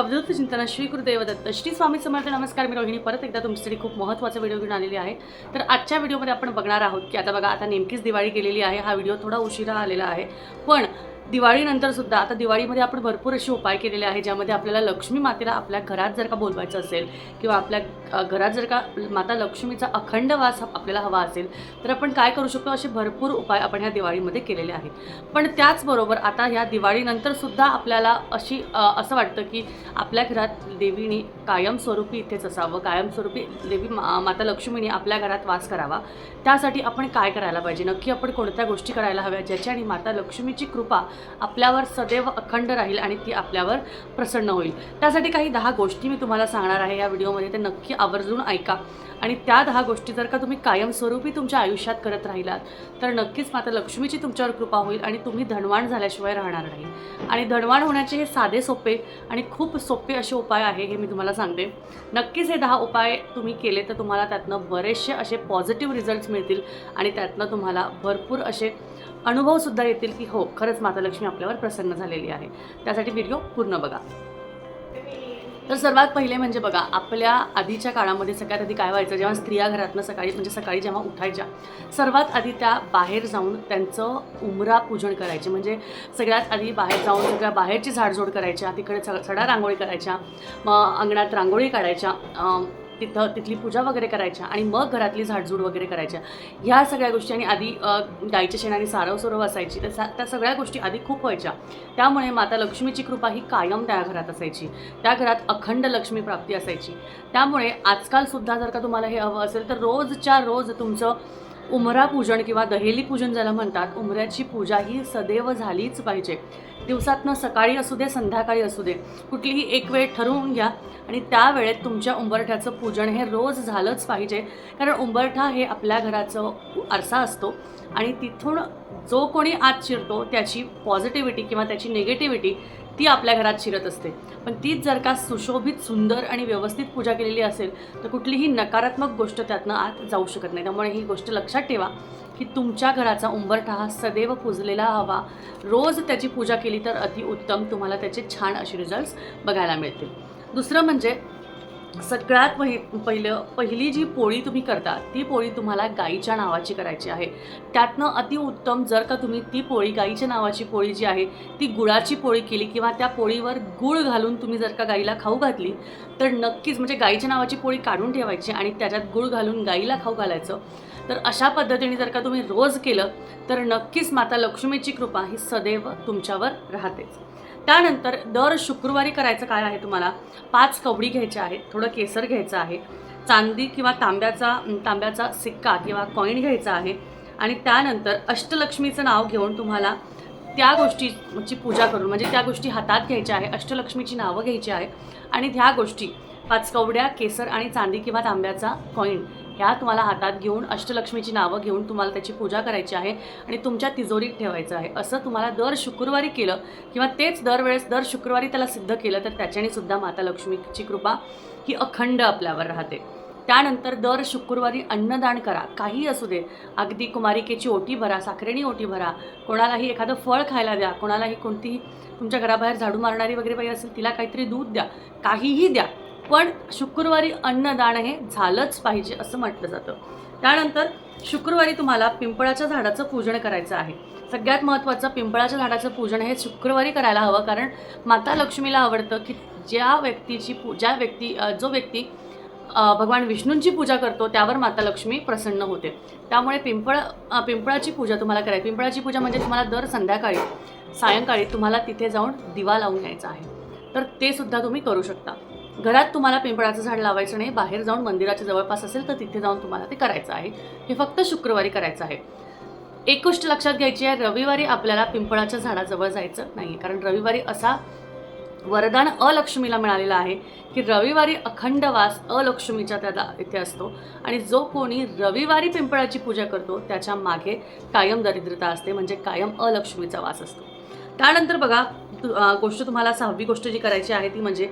अवधूत चिंतन श्री गुरुदेव दत्त श्री स्वामी समर्थ नमस्कार. मी रोहिणी. परत एकदा तुमच्यासाठी खूप महत्त्वाचा व्हिडिओ घेऊन आलेली आहे. तर आजच्या व्हिडिओमध्ये आपण बघणार आहोत की आता बघा आता नेमकीच दिवाळी गेलेली आहे. हा व्हिडिओ थोडा उशिरा आलेला आहे. पण दिवाळीनंतर सुद्धा आता दिवाळीमध्ये आपण भरपूर असे उपाय केलेले आहे ज्यामध्ये आपल्याला लक्ष्मी मातेला आपल्या घरात जर का बोलवायचं असेल किंवा आपल्या घरात जर का माता लक्ष्मीचा अखंड वास आपल्याला हवा असेल तर आपण काय करू शकतो? असे भरपूर उपाय आपण ह्या दिवाळीमध्ये केलेले आहेत. पण त्याचबरोबर आता ह्या दिवाळीनंतर सुद्धा आपल्याला अशी असं वाटतं की आपल्या घरात देवीने कायमस्वरूपी इथेच असावं कायमस्वरूपी देवी मा माता लक्ष्मीने आपल्या घरात वास करावा. त्यासाठी आपण काय करायला पाहिजे? नक्की आपण कोणत्या गोष्टी करायला हव्या? ज्याच्याने माता लक्ष्मीची कृपा आपल्यावर सदैव अखंड राहील आणि ती आपल्यावर प्रसन्न होईल. त्यासाठी काही दहा गोष्टी मी तुम्हाला सांगणार आहे या व्हिडिओमध्ये ते नक्की आवर्जून ऐका. आणि त्या दहा गोष्टी जर का तुम्ही कायमस्वरूपी तुमच्या आयुष्यात करत राहिलात तर नक्कीच माता लक्ष्मीची तुमच्यावर कृपा होईल आणि तुम्ही धनवाण झाल्याशिवाय राहणार नाही. आणि धनवाण होण्याचे हे साधे सोपे आणि खूप सोपे असे उपाय आहे हे मी तुम्हाला सांगते. नक्कीच हे दहा उपाय तुम्ही केले तर तुम्हाला त्यातनं बरेचसे असे पॉझिटिव्ह रिझल्ट्स मिळतील आणि त्यातनं तुम्हाला भरपूर असे अनुभवसुद्धा येतील की हो खरंच माता लक्ष्मी आपल्यावर प्रसन्न झालेली आहे. त्यासाठी व्हिडिओ पूर्ण बघा. तर सर्वात पहिले म्हणजे बघा आपल्या आधीच्या काळामध्ये सगळ्यात आधी काय व्हायचं जेव्हा स्त्रिया घरातनं सकाळी म्हणजे सकाळी जेव्हा उठायच्या सर्वात आधी त्या बाहेर जाऊन त्यांचं उमरा पूजन करायचे. म्हणजे सगळ्यात आधी बाहेर जाऊन सगळ्या बाहेरची झाडझोड करायच्या तिकडे सडा रांगोळी करायच्या मग अंगणात रांगोळी काढायच्या तिथं तिथली पूजा वगैरे करायच्या आणि मग घरातली झाडझूड वगैरे करायच्या. ह्या सगळ्या गोष्टी आणि आधी गाईच्या शेणाने सारव सुरव असायची. त्या त्या सगळ्या गोष्टी आधी खूप व्हायच्या. त्यामुळे माता लक्ष्मीची कृपा ही कायम त्या घरात असायची. त्या घरात अखंड लक्ष्मी प्राप्ती असायची. त्यामुळे आजकालसुद्धा जर का तुम्हाला हे हवं असेल तर रोजच्या रोज तुमचं उमरा पूजन किंवा दहेली पूजन ज्याला म्हणतात उमऱ्याची पूजा ही सदैव झालीच पाहिजे. दिवसातनं सकाळी असू दे संध्याकाळी असू दे कुठलीही एक वेळ ठरवून घ्या आणि त्या वेळेत तुमच्या उंबरठ्याचं पूजन हे रोज झालंच पाहिजे. कारण उंबरठा हे आपल्या घराचं आरसा असतो आणि तिथून जो कोणी आत शिरतो त्याची पॉझिटिव्हिटी किंवा त्याची निगेटिव्हिटी ती आपल्या घरात शिरत असते. पण तीच जर का सुशोभित सुंदर आणि व्यवस्थित पूजा केलेली असेल तर कुठलीही नकारात्मक गोष्ट त्यातनं आत जाऊ शकत नाही. त्यामुळे ही गोष्ट लक्षात ठेवा की तुमच्या घराचा उंबरठा हा सदैव पुजलेला हवा. रोज त्याची पूजा केली तर अतिउत्तम. तुम्हाला त्याचे छान असे रिझल्ट्स बघायला मिळतील. दुसरं म्हणजे सगळ्यात पहि पहिलं पहिली जी पोळी तुम्ही करता ती पोळी तुम्हाला गाईच्या नावाची करायची आहे. त्यातनं अतिउत्तम जर का तुम्ही ती पोळी गाईच्या नावाची पोळी जी आहे ती गुळाची पोळी केली किंवा त्या पोळीवर गुळ घालून तुम्ही जर का गाईला खाऊ घातली तर नक्कीच म्हणजे गाईच्या नावाची पोळी काढून ठेवायची आणि त्याच्यात गुळ घालून गाईला खाऊ घालायचं. तर अशा पद्धतीने जर का तुम्ही रोज केलं तर नक्कीच माता लक्ष्मीची कृपा ही सदैव तुमच्यावर राहतेच. त्यानंतर दर शुक्रवारी करायचं काय आहे तुम्हाला? पाच कवडी घ्यायच्या आहेत थोडं केसर घ्यायचं आहे चांदी किंवा तांब्याचा तांब्याचा सिक्का किंवा कॉईन घ्यायचा आहे आणि त्यानंतर अष्टलक्ष्मीचं नाव घेऊन तुम्हाला त्या गोष्टीची पूजा करून म्हणजे त्या गोष्टी हातात घ्यायच्या आहे अष्टलक्ष्मीची नावं घ्यायची आहे आणि ह्या गोष्टी पाच कवड्या केसर आणि चांदी किंवा तांब्याचा कॉईन ह्या तुम्हाला हातात घेऊन अष्टलक्ष्मीची नावं घेऊन तुम्हाला त्याची पूजा करायची आहे आणि तुमच्या तिजोरीत ठेवायचं आहे. असं तुम्हाला दर शुक्रवारी केलं किंवा तेच दरवेळेस दर शुक्रवारी त्याला सिद्ध केलं तर त्याच्याने सुद्धा माता लक्ष्मीची कृपा ही अखंड आपल्यावर राहते. त्यानंतर दर शुक्रवारी अन्नदान करा. काही असू दे. अगदी कुमारिकेची ओटी भरा साखरेणी ओटी भरा. कोणालाही एखादं फळ खायला द्या. कोणालाही कोणतीही तुमच्या घराबाहेर झाडू मारणारी वगैरे बाई असेल तिला काहीतरी दूध द्या. काहीही द्या. पण शुक्रवारी अन्नदान हे झालंच पाहिजे असं म्हटलं जातं. त्यानंतर शुक्रवारी तुम्हाला पिंपळाच्या झाडाचं पूजन करायचं आहे. सगळ्यात महत्त्वाचं पिंपळाच्या झाडाचं पूजन हे शुक्रवारी करायला हवं कारण माता लक्ष्मीला आवडतं की ज्या व्यक्तीची पू ज्या व्यक्ती जो व्यक्ती भगवान विष्णूंची पूजा करतो त्यावर माता लक्ष्मी प्रसन्न होते. त्यामुळे पिंपळ पिंपळाची पूजा तुम्हाला करायची. पिंपळाची पूजा म्हणजे तुम्हाला दर संध्याकाळी सायंकाळी तुम्हाला तिथे जाऊन दिवा लावून यायचा आहे. तर ते सुद्धा तुम्ही करू शकता. घरात तुम्हाला पिंपळाचं झाड लावायचं नाही बाहेर जाऊन मंदिराच्या जवळपास असेल तर तिथे जाऊन तुम्हाला ते करायचं आहे. हे फक्त शुक्रवारी करायचं आहे. एक गोष्ट लक्षात घ्यायची आहे रविवारी आपल्याला पिंपळाच्या झाडाजवळ जायचं नाही कारण रविवारी असा वरदान अलक्ष्मीला मिळालेलं आहे की रविवारी अखंड वास अलक्ष्मीच्या त्या इथे असतो. आणि जो कोणी रविवारी पिंपळाची पूजा करतो त्याच्यामागे कायम दरिद्रता असते म्हणजे कायम अलक्ष्मीचा वास असतो. त्यानंतर बघा तु- गोष्ट तुम्हाला सहावी गोष्ट जी करायची आहे ती म्हणजे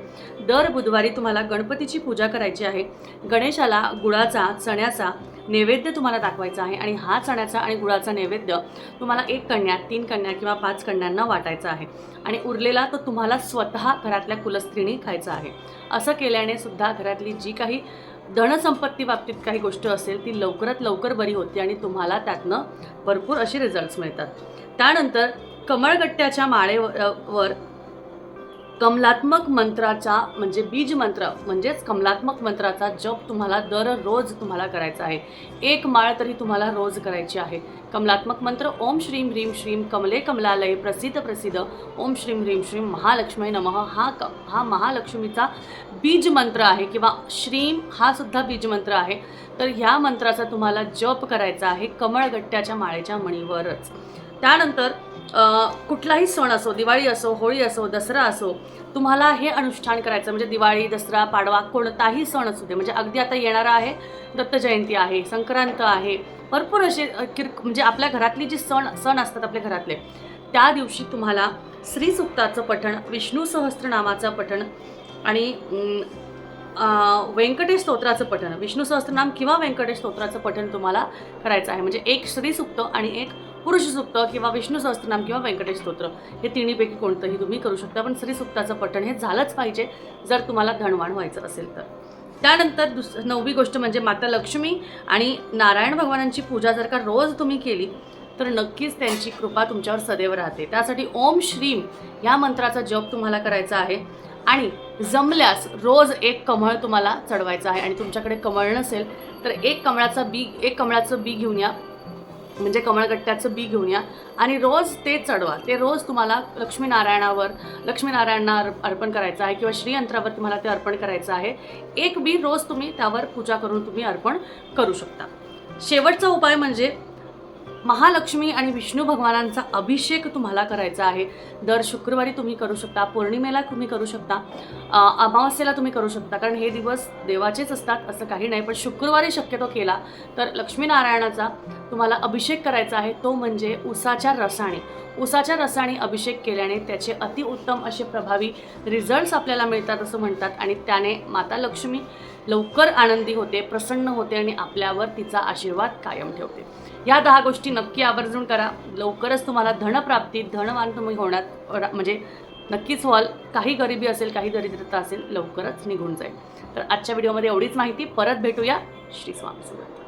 दर बुधवारी तुम्हाला गणपतीची पूजा करायची आहे. गणेशाला गुळाचा चण्याचा नैवेद्य तुम्हाला दाखवायचा आहे आणि हा चण्याचा आणि गुळाचा नैवेद्य तुम्हाला एक कन्या तीन कन्या किंवा पाच कन्यांना वाटायचा आहे. आणि उरलेला तो तुम्हाला स्वतः घरातल्या कुलस्त्रीने खायचा आहे. असं केल्याने सुद्धा घरातली जी काही धनसंपत्ती बाबतीत काही गोष्ट असेल ती लवकरात लवकर बरी होते आणि तुम्हाला त्यातनं भरपूर असे रिझल्ट्स मिळतात. त्यानंतर कमळगट्ट्याच्या माळेवर कमलात्मक मंत्राचा म्हणजे बीज मंत्र म्हणजेच कमलात्मक मंत्राचा जप तुम्हाला दररोज तुम्हाला करायचा आहे. एक माळ तरी तुम्हाला रोज करायची आहे. कमलात्मक मंत्र ओम श्रीम ह्रीम श्रीम कमले कमलालय प्रसिद्ध प्रसिद्ध ओम श्रीम ह्रीम श्रीम महालक्ष्मी नमः हा क हा महालक्ष्मीचा बीज मंत्र आहे किंवा श्रीम हा सुद्धा बीज मंत्र आहे. तर ह्या मंत्राचा तुम्हाला जप करायचा आहे कमळगट्ट्याच्या माळेच्या मणीवरच. त्यानंतर कुठलाही सण असो दिवाळी असो होळी असो दसरा असो तुम्हाला हे अनुष्ठान करायचं म्हणजे दिवाळी दसरा पाडवा कोणताही सण असू दे. म्हणजे अगदी आता येणारा आहे दत्त जयंती आहे संक्रांत आहे. भरपूर असे किर म्हणजे आपल्या घरातली जी सण सण असतात आपल्या घरातले त्या दिवशी तुम्हाला श्रीसुक्ताचं पठण विष्णू सहस्त्रनामाचं पठण आणि व्यंकटेश स्तोत्राचं पठण विष्णू सहस्त्रनाम किंवा व्यंकटेश स्तोत्राचं पठण तुम्हाला करायचं आहे. म्हणजे एक श्रीसुक्त आणि एक पुरुष सुक्त किंवा विष्णू सहस्त्रनाम किंवा व्यंकटेश स्तोत्र हे तिन्हीपैकी कोणतंही तुम्ही करू शकता. पण श्रीसुक्ताचं पठण हे झालंच पाहिजे जर तुम्हाला धनवाण व्हायचं असेल तर. त्यानंतर दुस नववी गोष्ट म्हणजे माता लक्ष्मी आणि नारायण भगवानांची पूजा जर का रोज तुम्ही केली तर नक्कीच त्यांची कृपा तुमच्यावर सदैव राहते. त्यासाठी ओम श्रीम ह्या मंत्राचा जप तुम्हाला करायचा आहे आणि जमल्यास रोज एक कमळ तुम्हाला चढवायचं आहे आणि तुमच्याकडे कमळ नसेल तर एक कमळाचा बी एक कमळाचं बी घेऊन या. म्हणजे कमळगट्ट्याचं बी घेऊन या. आणि रोज ते चढवा. ते रोज तुम्हाला लक्ष्मीनारायणावर लक्ष्मीनारायणांना अर्प- अर्पण करायचं आहे किंवा श्रीयंत्रावर तुम्हाला ते अर्पण करायचं आहे. एक बी रोज तुम्ही त्यावर पूजा करून तुम्ही अर्पण करू शकता. शेवटचा उपाय म्हणजे महालक्ष्मी आणि विष्णू भगवानांचा अभिषेक तुम्हाला करायचा आहे. दर शुक्रवारी तुम्ही करू शकता पौर्णिमेला तुम्ही करू शकता अमावस्येला तुम्ही करू शकता कारण हे दिवस देवाचेच असतात असं काही नाही. पण शुक्रवारी शक्यतो केला तर लक्ष्मीनारायणाचा तुम्हाला अभिषेक करायचा आहे तो म्हणजे उसाच्या रसाने. उसाच्या रसाने अभिषेक केल्याने त्याचे अतिउत्तम असे प्रभावी रिझल्ट्स आपल्याला मिळतात असं म्हणतात आणि त्याने माता लक्ष्मी लवकर आनंदी होते प्रसन्न होते आणि आपल्यावर तिचा आशीर्वाद कायम ठेवते. या दहा गोष्टी नक्की आवर्जून करा. लवकरच तुम्हाला धनप्राप्ती धनवान तुम्ही होण्यात म्हणजे नक्कीच व्हाल. काही गरिबी असेल काही दरिद्रता असेल लवकरच निघून जाईल. तर आजच्या व्हिडिओमध्ये एवढीच माहिती. परत भेटूया श्री स्वामी समर्थ.